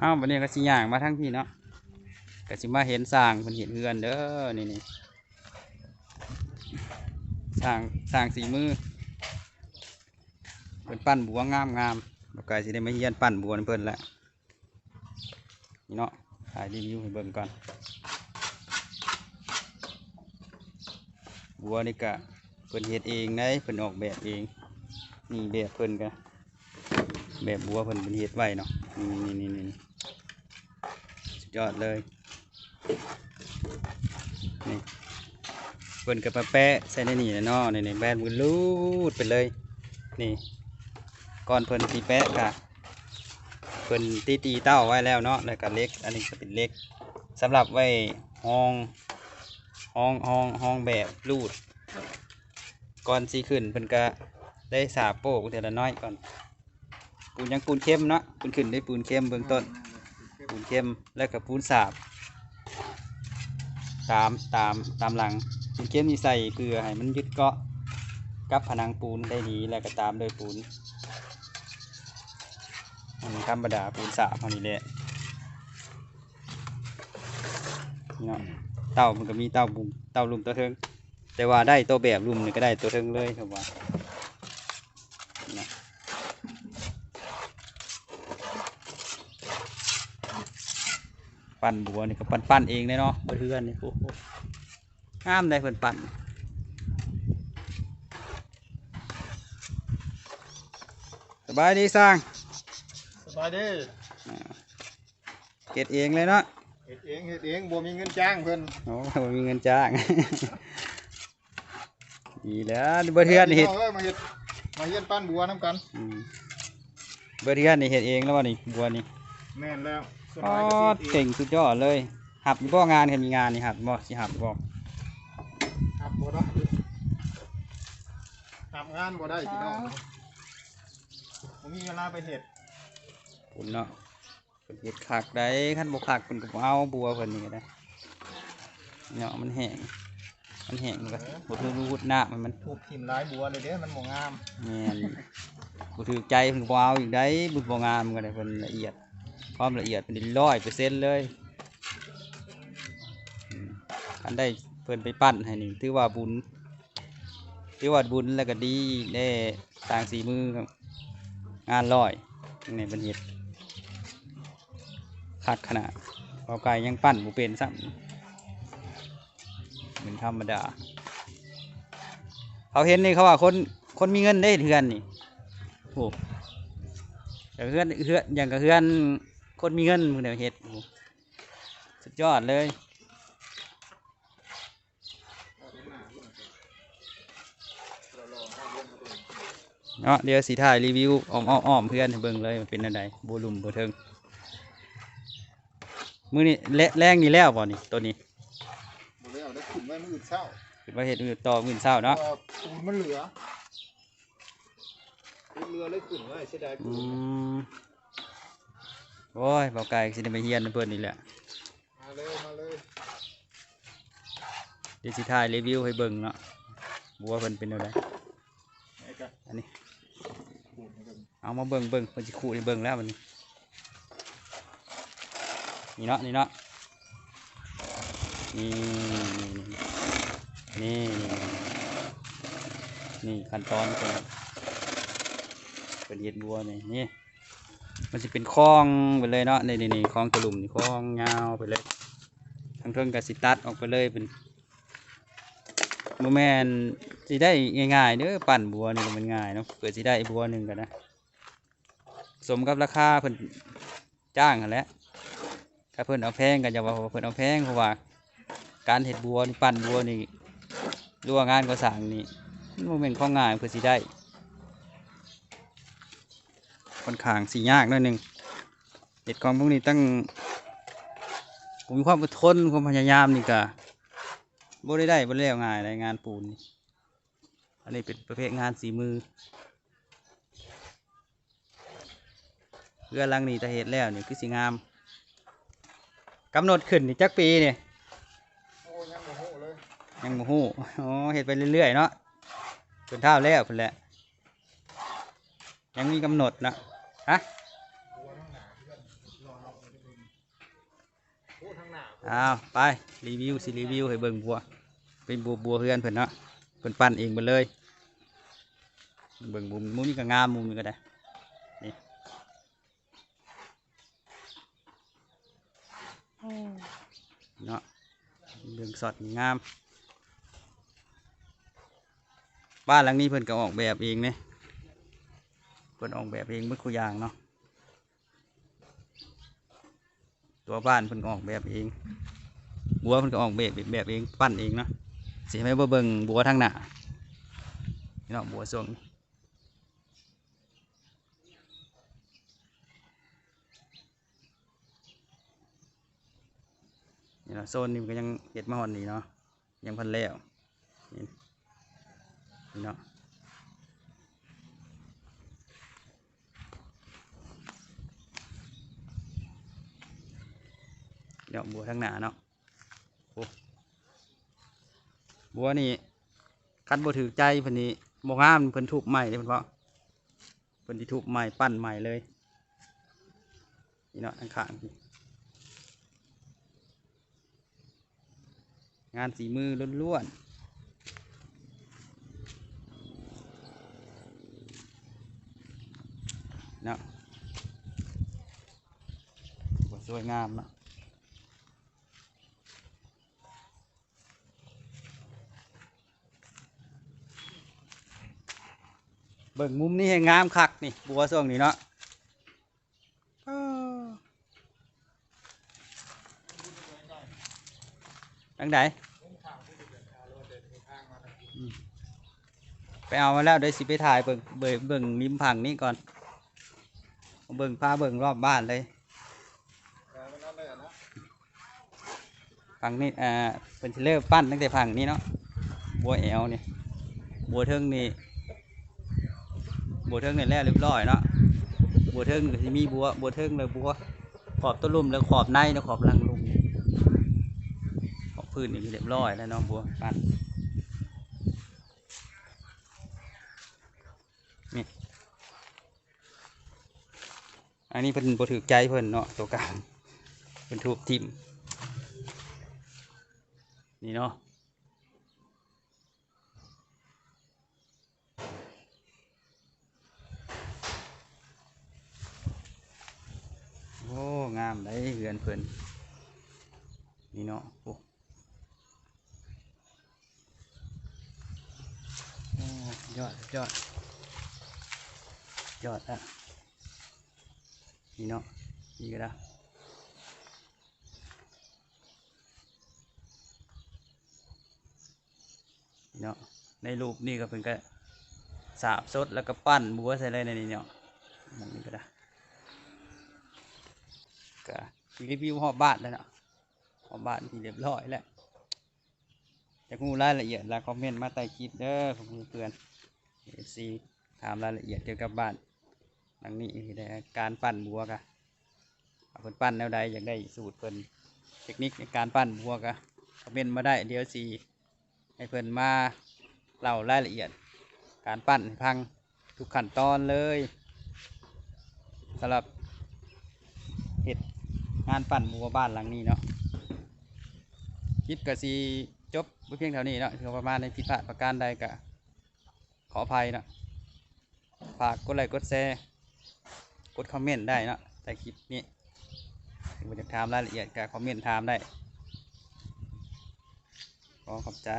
อ้าววันนี้ก็สิย่างมาทั้งพี่เนาะก็สิมาเห็นสร้างเพิ่นเห็นเฮือนเด้อนี่นี่สร้างสร้างสีมือเพิ่นปั้นบัวงามงามๆบ่ไกลสิได้มาเฮียนปั้นบัวเพิ่นละนี่เนาะถ่ายรีวิวให้เบิ่งก่อนบัวนี่ก็เพิ่นเฮ็ดเองได้เพิ่นออกแบบเองนี่แบบเพิ่นก็แบบบัวเพิ่นเพิ่นเฮ็ดไว้เนาะ นี่นี่นี่นี่สุดยอดเลยนี่เพิ่นก็มาแปะใส่ในนี่แหละเนาะนี่แบนมือลูดไปเลย นี่ก่อนเพิ่นตีแปะกะเพิ่นตีตีเต้าไว้แล้วเนาะแล้วก็เล็ก อันนี้ก็เป็นเล็กสำหรับไว้ห้องห้องห้องห้องแบบรูด ก่อนสีขึ้นเพิ่นก็ได้สาโป้กเทละน้อยก่อน ปูนยังปูนเข้มเนาะปูนขึ้นได้ปูนเข้มเบื้องต้น ปูนเข้มแล้วก็ปูนสาบ ตามตามตามหลังปูนเข้มนี่ใส่เพื่อให้มันยึดเกาะกับผนังปูนได้ดีแล้วก็ตามด้วยปูนอันนี้ธรรมดาปูนสาบเท่านี้แหละเนาะเต้ามันก็มีเต้าบุมเต้าลุมตัวเทิงแต่ว่าได้ตัวแบบลุมนี่ก็ได้ตัวเทิงเลยครับว่านี่นะ ปั่นบัวนี่ก็ปั่นปั่นเองเลยเนาะเพื่อนนี่โอ้โหงามได้เพิ่นปั่นสบายดีสร้างสบายดีเก็ดเองเลยเนาะเฮ็ดเองเฮ็ดเองบ่มีเงินจ้างเพิ่นโอ้บ่มีเงินจ้างดีแล้วเบอร์เทือนนี่เห็ดพี่งเอ้ยมาเฮ็ดมาเฮ็ดปั้นบัวน้ำกันอืมเบอร์เทือนนี่เห็ดเองแล้ววะนี่บัวนี่ แม่นแล้วสอ๋อบายก็เฮ็ดเอเก่งงสุดยอดเลย หับอยู่บ่งานเห็นมีงานนี่หับบ่สิหับบ่ครับบ่ได้ทำงานบ่ได้พี่น้องบ่มีเวลาไปเฮ็ดปุ่นเนาะเพิ่นเห็ดคักได้คันบ่คักเพิ่นก็บ่เอาบัวเพิ่นนี่ก็ได้เนาะมันแห้งมันแห้งมันก็บ่ถือรูดน้ำมันมันถูกทิ่มหลายบัวเลยเด้มันบ่งาม แม่นบ่ถือใจเพิ่นก็บ่เอาอีกได้บุญบ่งามก็ได้เพิ่นละเอียด ความละเอียดเป็นร้อยเปอร์เซ็นต์เลยอันได้เพิ่นไปปั้นให้นี่ถือว่าบุญถือว่าบุญแล้วก็ดีได้สร้างสีมือครับงานร้อยในเป็นเฮ็ดขาดขนาดเอาไก่ยังปั้นบ่เป็นซ้ำเป็นธรรมดาเขาเห็นนี่เขาว่าคนคนมีเงินได้เทือนนี่โอ้เฮือนเฮือนอย่างกับเฮือน คนมีเงินมึงเดี๋ยวเฮ็ดโอ้สุดยอดเลยเนาะเดี๋ยวสีถ่ายรีวิวอ้อมอ้อมอ้อมเพื่อนให้เบิ่งเลยมันเป็นอะไรบูลุมบูเทิงมือนี่และแรงนี่แล้วบ่นี่ตัวนี้บ่แล้วได้ขึ้นไว้มื้ออื่นเช้าคือว่าเฮ็ดอื่นต่อมื่นเศร้าเนาะพอปูนมันเหลือเหลือเลยขึ้นไว้เสียดายอืปูนม โอ้ยเบาไก่สิได้ไปเฮียนเพื่อนนี่แหละมาเลยมาเลยเดี๋ยวสิถ่ายรีวิวให้เบิ่งเนาะบัวเพิ่นเป็นอะไรไอ้กะอันนี้ปูนให้กันเอามาเบิ่งเบิ่งเพิ่นสิขูดให้เบิ่งแล้วมันนี้นี่เนาะนี่เนาะนี่นี่นี่นี่ขั้นตอนเป็นเป็นเห็ดบัวนี่นี่ มันจะเป็นคลองไปเลยเนาะนี่นี่นี่คลองตะลุมนี่คลองยาวไปเลยทางเทิงกับสิตัดออกไปเลยเป็นโมแมนสิได้ง่ายๆเด้อปั่นบัวนี่มันง่ายเนาะเปิดสิได้บัวหนึ่งกันนะสมกับราคาเพิ่นจ้างกันแล้วถ้าเพิ่นเอาแพงกันอย่าว่าเพิ่นเอาแพงเพราะว่า การเห็ดบัวนี่ปั่นบัวนี่รือว่างานก่อสร้างนี่โมันบ่แม่นของง่ายเพื่อสิได้ ค่อนข้างสิยากหน่อยหนึงเห็ดของพวกนี้ตั้งผมมีความอดทนความพยายามนี่ก็บ่ได้ได้บ่ได้ง่ายเลยงานปูน อันนี้เป็นประเภทงานสีมือเรือลังนี้ถ้าเห็ดแล้วนี่คือสิงามกำหนดขึ้นนี่จักปีนี่ยังบ่ฮู้เลยยังบ่ฮู้อ๋อเห็ดไปเรื่อยๆเนาะจนเท่าแล้วพุ่นแหละยังมีกำหนดนะ ฮะบัวน้องหนาเพื่อนรอเราเองพูดทางหน้าอ้าวไปรีวิวสิรีวิวให้เบิ่งบัว เป็นบัวบัวเฮือนเพิ่นเนาะเพิ่นปั้นเองไปเลย เบิ่งมุมมุมนี้ก็งามมุมนี้ก็ได้นี่เนาะเบิ่งสอดงาม บ้านหลังนี้เพิ่นก็ออกแบบเองเนี่ยเพิ่นออกแบบเองเมื่อคุอย่างเนาะตัวบ้านเพิ่นออกแบบเอง บัวเพิ่นก็ออกแบบแบบเองปั้นเองเนาะสิให้มาเบิ่งบัวทางหน้าเนาะบัวส่วงนี่เนาะโซนนี้มันก็ยังเห็ดมาหอนนี่เนาะยังพันแล้วนี่เนาะ เนาะบัวทางหนาเนาะบัวนี่คันบัวถือใจเพิ่นนี่บ่งามเพิ่นทุบใหม่เลยเพิ่นเพาะเพิ่นที่ทุบใหม่ปั้นใหม่เลยนี่เนาะทางข้างงานสีมือล้วนๆเนาะสวยงามเนาะ เบิ่งมุมนี้ให้งามคักนี่บัวส่วงนี้เนาะเอ้อทางไหนไปเอามาแล้วเดี๋ยวสิไปถ่ายเบิ่งเบิ่งเบิ่งริมผังนี้ก่อน เบิ่งพาเบิ่งรอบบ้านเลยแล้วมันนั่เอะนะผังนี้อ่าเป็นสิเริ่มปั้นตั้งแต่ผังนี้เนาะบัวแอวนี่บัวเทิงนี่ บัวเทิงนี่แล้วเรียบร้อยเนาะบัวเทิงก็สิมีบัวบัวเทิงเลยบัวขอบต้นลุ่มแล้วขอบในแล้วขอบลังลุ่มขอบพื้นนี่เรียบร้อยแล้วเนาะบัวปั้นนี่อันนี้เพิ่นบ่ถือใจเพิ่นเนาะตัวกลางเพิ่นทุบทิ่มนี่เนาะ โอ้งามได้เฮือนเพิ่นนี่เนาะโอ้ยอดยอดยอดอะนี่เนาะนี่ก็ได้เนาะในรูปนี่ก็เป็นก็สาบสดแล้วก็ปั้นบัวใส่เลยในนี้เนาะมองนี้ก็ได้ ก็รีวิวหอบบ้านแล้วเนาะหอบบ้านที่เรียบร้อยแล้วจะงูรายละเอียดแล้วคอมเมนต์มาใต้คลิปเด้อของเพื่อนเอซีถามรายละเอียดเกี่ยวกับบ้านหลังนี้ได้การปั้นบัวกะเอาเพิ่นปั้นแนวใดอยากได้สูตรเพิ่นเทคนิคในการปั้นบัวกะคอมเมนต์มาได้เดี๋ยวสีให้เพิ่นมาเล่ารายละเอียด การปั้นพังทุกขั้นตอนเลยสำหรับเห็ด งานปั่นบัวบ้านหลังนี้เนาะคลิปกับสีจบไว้เพียงเท่านี้เนาะถือว่าประมาณในผิดพลาดประการใดก็ขออภัยเนาะฝากกดไลค์กดแชร์กดคอมเมนต์ได้เนาะใต้คลิปนี้ถึงจะถามรายละเอียดก็คอมเมนต์ถามได้ขอขอบใจ